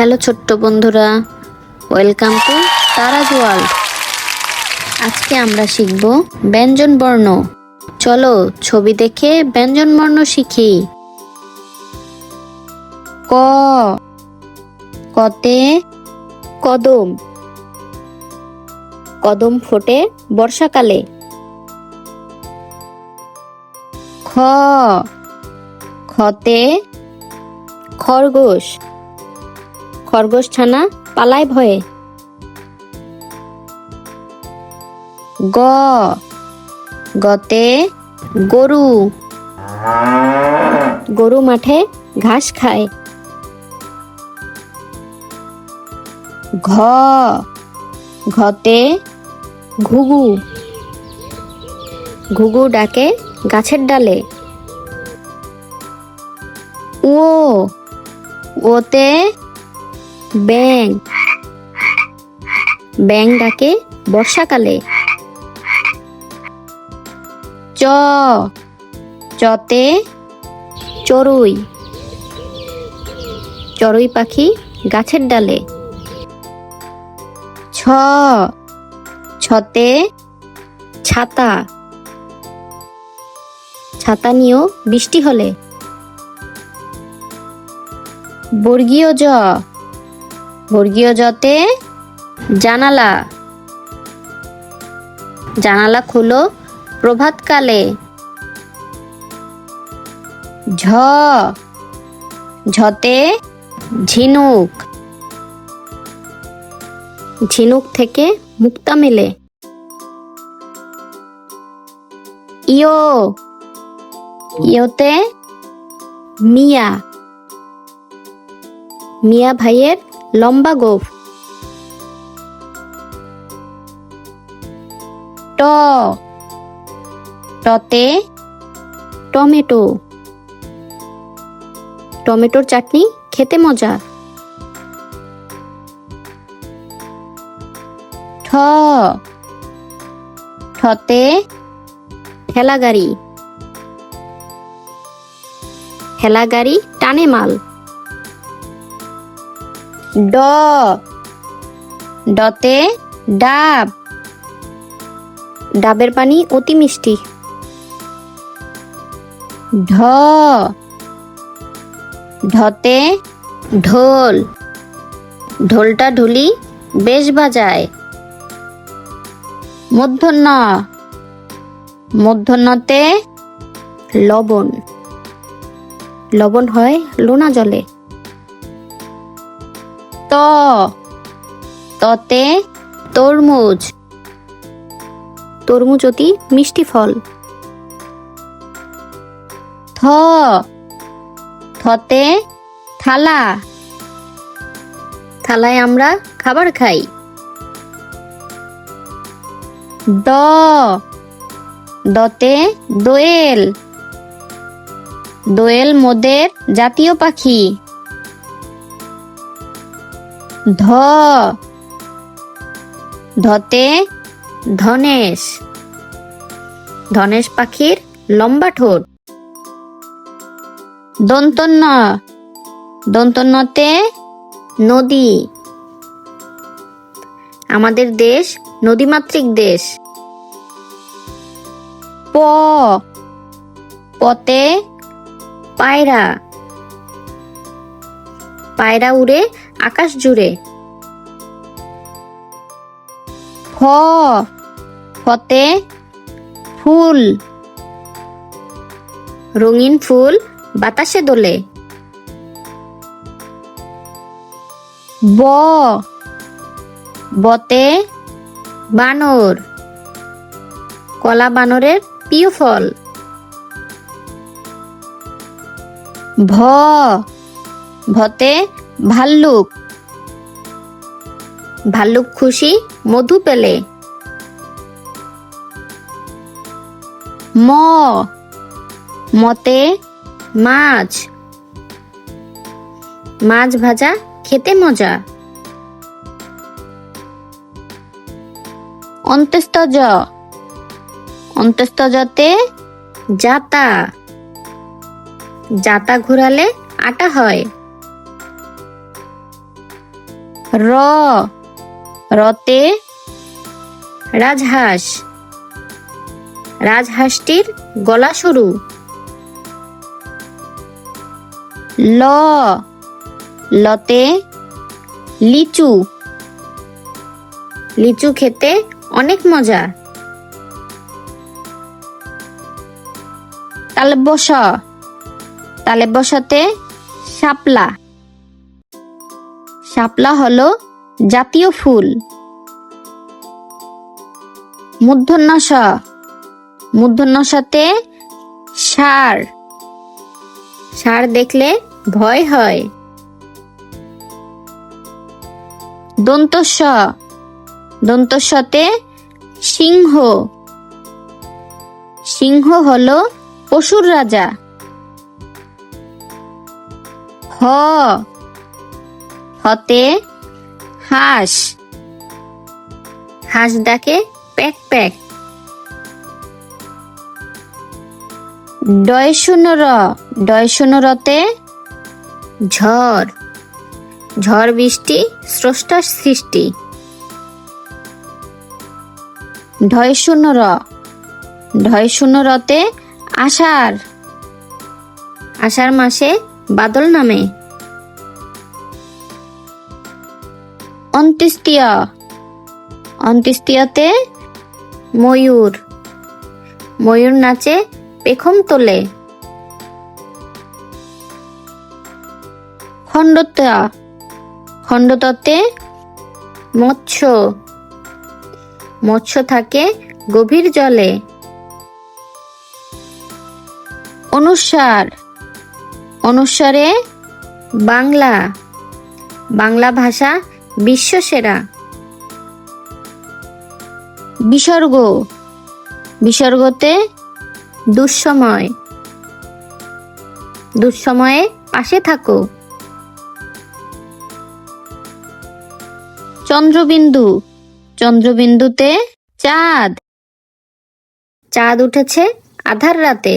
Hello ছোট্ট বন্ধুরা, welcome to Taraz world আজকে আমরা শিখব ব্যঞ্জন বর্ণ। চলো ছবি দেখে ব্যঞ্জন বর্ণ শিখি। ক, কতে কদম। কদম ফোটে বর্ষাকালে। খ, খতে খরগোশ। খরগোশ ছানা পালায় ভয়ে। গ। গতে গরু। গরু মাঠে ঘাস খায়। ঘ। ঘতে ঘুঘু। ঘুঘু ডাকে গাছের ডালে। ও ওতে ব্যাং ব্যাং ডাকে বর্ষাকালে চ। চতে চড়ুই। চড়ুই পাখি গাছের ডালে। ছ। ছতে ছাতা। ছাতা নিয়েও বৃষ্টি হলে। বর্গীয় জ। বর্গীয় জতে জানালা। জানালা খুলো প্রভাতকালে। ঝ। ঝতে ঝিনুক। ঝিনুক থেকে মুক্তা মেলে। ইয়ো। ইয়োতে মিয়া। মিয়া ভাইয়ের লম্বা গোফ। ট। টতে টমেটো। টমেটোর চাটনি খেতে মজা ঠ। ঠতে ঠেলা গাড়ি ঠেলা গাড়ি টানে মাল। ড। ডতে ডাব। ডাবের পানি অতি মিষ্টি। ঢ। ঢতে ঢোল। ঢোলটা ঢুলি বেশ বাজায়। মধ্যন্ন মধ্যন্নতে লবণ। লবণ হয় লোনা জলে। ত, ততে তরমুজ। তরমুজ অতি মিষ্টি ফল। থ, থতে থালা। থালায় আমরা খাবার খাই। দ, দতে দোয়েল। দোয়েল মোদের জাতীয় পাখি। ধ। ধতে ধনেশ। ধনেশ পাখির লম্বা ঠোঁট। দন্তন্য দন্তন্যতে নদী। আমাদের দেশ নদীমাতৃক দেশ। প। পতে পায়রা। পায়রা উড়ে আকাশ জুড়ে। ফ ফতে ফুল। রঙিন ফুল বাতাসে দোলে। ব, বতে বানর। কলা বানরের প্রিয় ফল। ভ, ভতে ভাল্লুক। ভাল্লুক খুশি, মধু পেলে। ম। মতে মাছ। মাছ ভাজা, খেতে মজা। অন্তস্থ জ অন্তস্থ জতে জাতা। জাতা ঘোরালে আটা হয়। র, রতে রাজহাঁস। রাজহাঁসটির গলা সরু ল, লতে লিচু। লিচু খেতে অনেক মজা। তালে বস তালে বসাতে শাপলা। শাপলা হল জাতীয় ফুল। মূর্ধন্যস। মূর্ধন্যসাতে সার। সার দেখলে ভয় হয়। দন্তস্ব দন্তস্বতে সিংহ। সিংহ হল পশুর রাজা। হ। হতে হাঁস। হাঁস ডাকে প্যাক প্যাক। ডয় শূন্য র, ডয় শূন্য রতে ঝড়। ঝড় বৃষ্টি, স্রষ্টার সৃষ্টি। ঢয় শূন্য র, ঢয় শূন্য রতে আষাঢ়। আষাঢ় মাসে বাদল নামে। অন্ত্যেষ্টিয়। অন্ত্যেষ্টিয়তে ময়ূর। ময়ূর নাচে পেখম তোলে। খণ্ডত খণ্ডততে মৎস্য। মৎস্য থাকে গভীর জলে। অনুসার। অনুসারে বাংলা। বাংলা ভাষা বিশ্বসেরা বিসর্গ। বিসর্গতে দুঃসময়। দুঃসময়ে পাশে থাকো। চন্দ্রবিন্দু। চন্দ্রবিন্দুতে চাঁদ। চাঁদ উঠেছে আধার রাতে।